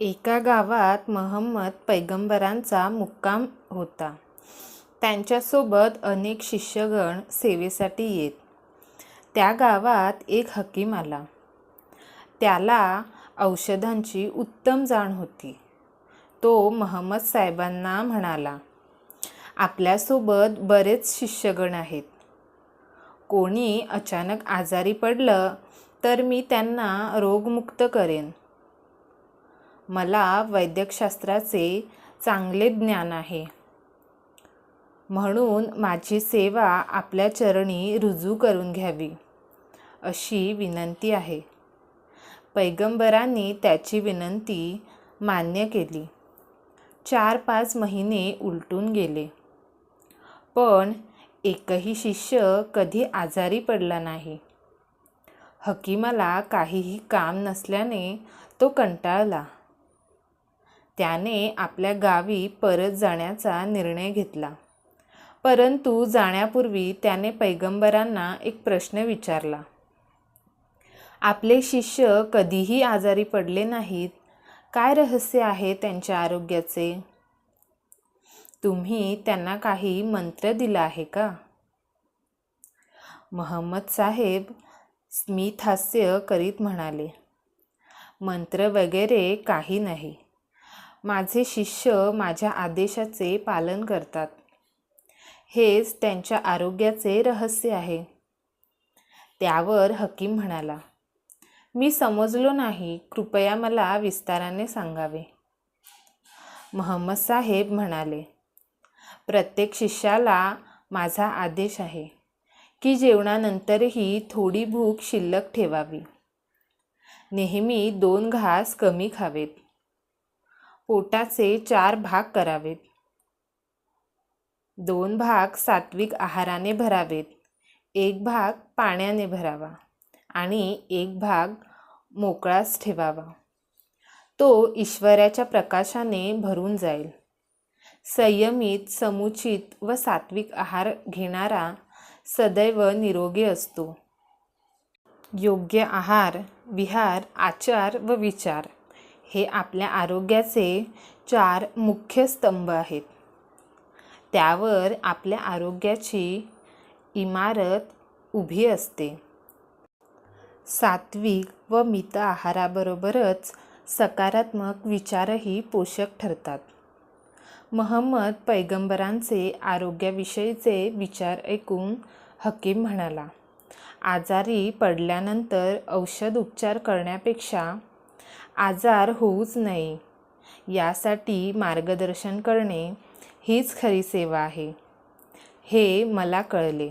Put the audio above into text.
एका गावात महंमद पैगंबरांचा मुक्काम होता. त्यांच्यासोबत अनेक शिष्यगण सेवेसाठी येत. त्या गावात एक हकीम आला. त्याला औषधांची उत्तम जाण होती. तो महम्मद साहेबांना म्हणाला, आपल्यासोबत बरेच शिष्यगण आहेत. कोणी अचानक आजारी पडलं तर मी त्यांना रोगमुक्त करेन. मला वैद्यकशास्त्राचे चांगले ज्ञान आहे. म्हणून माझी सेवा आपल्या चरणी रुजू करून घ्यावी, अशी विनंती आहे. पैगंबरांनी त्याची विनंती मान्य केली. चार-पाच महिने उलटून गेले, पण एकही शिष्य कधी आजारी पडला नाही. हकीमाला काहीही काम नसल्याने तो कंटाळला. त्याने आपल्या गावी परत जाण्याचा निर्णय घेतला. परंतु जाण्यापूर्वी त्याने पैगंबरांना एक प्रश्न विचारला. आपले शिष्य कधीही आजारी पडले नाहीत. काय रहस्य आहे त्यांच्या आरोग्याचे? तुम्ही त्यांना काही मंत्र दिला आहे का? महम्मद साहेब स्मितहास्य करीत म्हणाले, मंत्र वगैरे काही नाही. माझे शिष्य माझ्या आदेशाचे पालन करतात. हेच त्यांच्या आरोग्याचे रहस्य आहे. त्यावर हकीम म्हणाला, मी समजलो नाही. कृपया मला विस्ताराने सांगावे. महम्मद साहेब म्हणाले, प्रत्येक शिष्याला माझा आदेश आहे की जेवणानंतरही थोडी भूक शिल्लक ठेवावी. नेहमी दोन घास कमी खावेत. पोटाचे चार भाग करावेत. दोन भाग सात्विक आहाराने भरावेत. एक भाग पाण्याने भरावा आणि एक भाग मोकळाच ठेवावा. तो ईश्वराच्या प्रकाशाने भरून जाईल. संयमित, समुचित व सात्विक आहार घेणारा सदैव निरोगी असतो. योग्य आहार, विहार, आचार व विचार हे आपल्या आरोग्याचे चार मुख्य स्तंभ आहेत. त्यावर आपल्या आरोग्याची इमारत उभी असते. सात्विक व मित आहाराबरोबरच सकारात्मक विचारही पोषक ठरतात. महम्मद पैगंबरांचे आरोग्याविषयीचे विचार ऐकून हकीम म्हणाला, आजारी पडल्यानंतर औषध उपचार करण्यापेक्षा आजार होऊच नये यासाठी मार्गदर्शन करणे हीच खरी सेवा आहे. हे मला कळले.